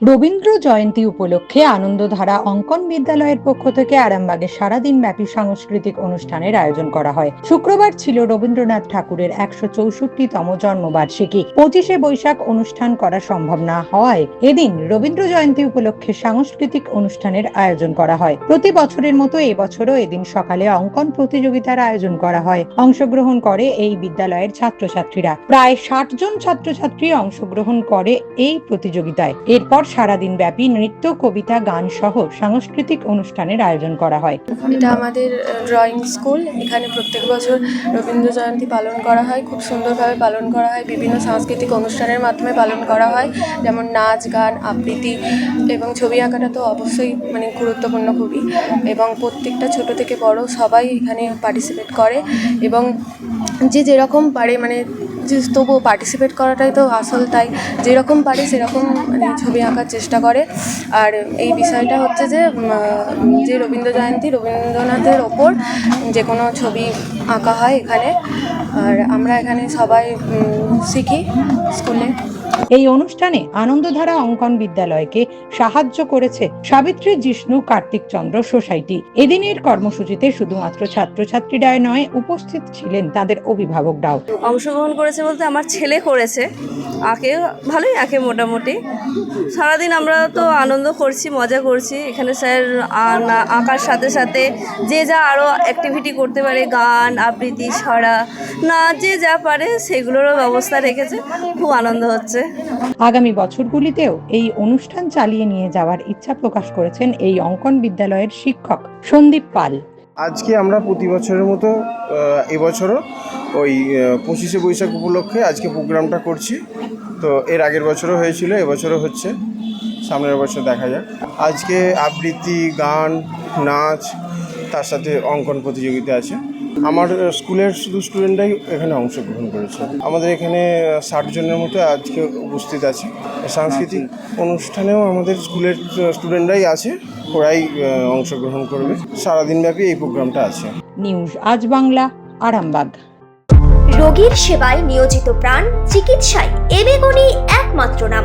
রবীন্দ্র জয়ন্তী উপলক্ষে আনন্দধারা অঙ্কন বিদ্যালয়ের পক্ষ থেকে আরামবাগে সারাদিন ব্যাপী সাংস্কৃতিক অনুষ্ঠানের আয়োজন করা হয়। শুক্রবার ছিল রবীন্দ্রনাথ ঠাকুরের একশো চৌষট্টিতম জন্মবার্ষিকী। পঁচিশে বৈশাখ অনুষ্ঠান করা সম্ভব না হওয়ায় এদিন রবীন্দ্র জয়ন্তী উপলক্ষে সাংস্কৃতিক অনুষ্ঠানের আয়োজন করা হয়। প্রতি বছরের মতো এবছরও এদিন সকালে অঙ্কন প্রতিযোগিতার আয়োজন করা হয়। অংশগ্রহণ করে এই বিদ্যালয়ের ছাত্রছাত্রীরা। প্রায় ষাট জন ছাত্রছাত্রী অংশগ্রহণ করে এই প্রতিযোগিতায়। এরপর সারাদিন ব্যাপী নৃত্য, কবিতা, গান সহ সাংস্কৃতিক অনুষ্ঠানের আয়োজন করা হয়। এটা আমাদের ড্রয়িং স্কুল এখানে প্রত্যেক বছর রবীন্দ্র জয়ন্তী পালন করা হয়। খুব সুন্দরভাবে পালন করা হয়। বিভিন্ন সাংস্কৃতিক অনুষ্ঠানের মাধ্যমে পালন করা হয়। যেমন নাচ, গান, আবৃত্তি এবং ছবি আঁকাটা তো অবশ্যই মানে গুরুত্বপূর্ণ খুবই। এবং প্রত্যেকটা ছোট থেকে বড় সবাই এখানে পার্টিসিপেট করে। এবং যে যেরকম পারে মানে যে তবুও পার্টিসিপেট করাটাই তো আসল, তাই যেরকম পারে সেরকম মানে ছবি আঁকার চেষ্টা করে। আর এই বিষয়টা হচ্ছে যে যে রবীন্দ্র জয়ন্তী রবীন্দ্রনাথের ওপর যে কোনো ছবি আঁকা হয় এখানে। আর আমরা এখানে সবাই শিখি স্কুলে। এই অনুষ্ঠানে আনন্দধারা অঙ্কন বিদ্যালয়কে সাহায্য করেছে সাবিত্রী জিষ্ণু কার্তিক চন্দ্র সোসাইটি। এদিনের কর্মসূচিতে শুধুমাত্র ছাত্রছাত্রীরাই নয়, উপস্থিত ছিলেন তাদের অভিভাবকরাও অংশগ্রহণ করেছে বলতে আমার ছেলে করেছে। আঁকে ভালোই আঁকে মোটামুটি। সারাদিন আমরা তো আনন্দ করছি, মজা করছি। এখানে স্যার আঁকার সাথে সাথে যে যা আরও অ্যাক্টিভিটি করতে পারে, গান, আবৃত্তি ছড়া না যে যা পারে, সেগুলোরও ব্যবস্থা রেখেছে। খুব আনন্দ হচ্ছে। আগামী বছরগুলিতেও এই অনুষ্ঠান চালিয়ে নিয়ে যাওয়ার ইচ্ছা প্রকাশ করেছেন এই অঙ্কন বিদ্যালয়ের শিক্ষক সন্দীপ পাল। আজকে আমরা প্রতি বছরের মতো এবছরও ওই পঁচিশে বৈশাখ উপলক্ষে আজকে প্রোগ্রামটা করছি। তো এর আগের বছরও হয়েছিল, এবছরও হচ্ছে। সামনের বছর দেখা যাক। আজকে আবৃত্তি, গান, নাচ, তার সাথে অঙ্কন প্রতিযোগিতা আছে। আমার স্কুলের শুধু স্টুডেন্টরাই এখানে অংশগ্রহণ করেছে। আমাদের এখানে ষাট জনের মতো আজকে উপস্থিত আছে। সাংস্কৃতিক অনুষ্ঠানেও আমাদের স্কুলের স্টুডেন্টরাই আছে ওরাই অংশগ্রহণ করবে। সারাদিনব্যাপী এই প্রোগ্রামটা আছে। নিউজ আজ বাংলা আরামবাগ। রোগীর সেবায় নিয়োজিত প্রাণ চিকিৎসায় এবেগুনি একমাত্র নাম।